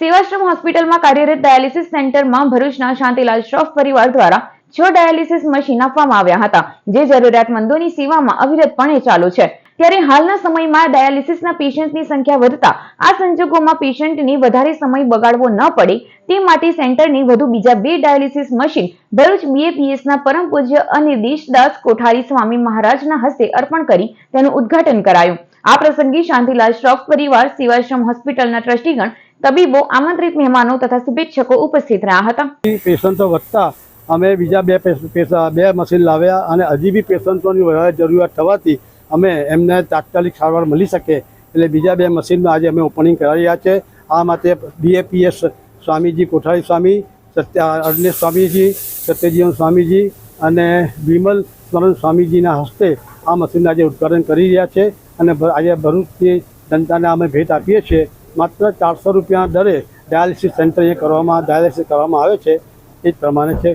સેવાશ્રમ હોસ્પિટલમાં કાર્યરત ડાયાલિસિસ સેન્ટરમાં ભરૂચના શાંતિલાલ શ્રોફ પરિવાર દ્વારા છ ડાયાલિસિસ મશીન આપવામાં આવ્યા હતા, જે જરૂરિયાતમંદોની સેવામાં અવિરતપણે ચાલુ છે. ત્યારે હાલના સમયમાં ડાયાલિસિસના પેશન્ટની સંખ્યા વધતા આ સંજોગોમાં પેશન્ટને વધારે સમય બગાડવો ન પડે, તે માટે સેન્ટરની વધુ બીજા બે ડાયાલિસિસ મશીન ભરૂચ બીએપીએસના પરમ પૂજ્ય અને દેશદાસ કોઠારી સ્વામી મહારાજના હસ્તે અર્પણ કરી તેનું ઉદ્ઘાટન કરાયું. આ પ્રસંગે શાંતિલાલ શ્રોફ પરિવાર, સેવાશ્રમ હોસ્પિટલના ટ્રસ્ટીગણ તબીબો, આમંત્રિત મહેમાનો તથા શુભેચ્છકો ઉપસ્થિત રહ્યા હતા. પેશન્ટો વધતા અમે બીજા બે બે મશીન લાવ્યા અને હજી બી પેશન્ટોની વધારે જરૂરિયાત થવાથી અમે એમને તાત્કાલિક સારવાર મળી શકે એટલે બીજા બે મશીનમાં આજે અમે ઓપનિંગ કરાવી રહ્યા છે. આ માટે બીએપીએસ સ્વામીજી, કોઠારી સ્વામી, સત્ય, અરણેશ સ્વામીજી, સત્યજીવન સ્વામીજી અને વિમલ સ્મરણ સ્વામીજીના હસ્તે આ મશીનનું આજે ઉદઘાટન કરી રહ્યા છે અને આજે ભરૂચની જનતાને અમે ભેટ આપીએ છીએ. માત્ર ચારસો રૂપિયા દરે ડાયાલિસિસ સેન્ટર અહીંયા કરવામાં ડાયાલિસિસ કરવામાં આવે છે એ જ પ્રમાણે છે.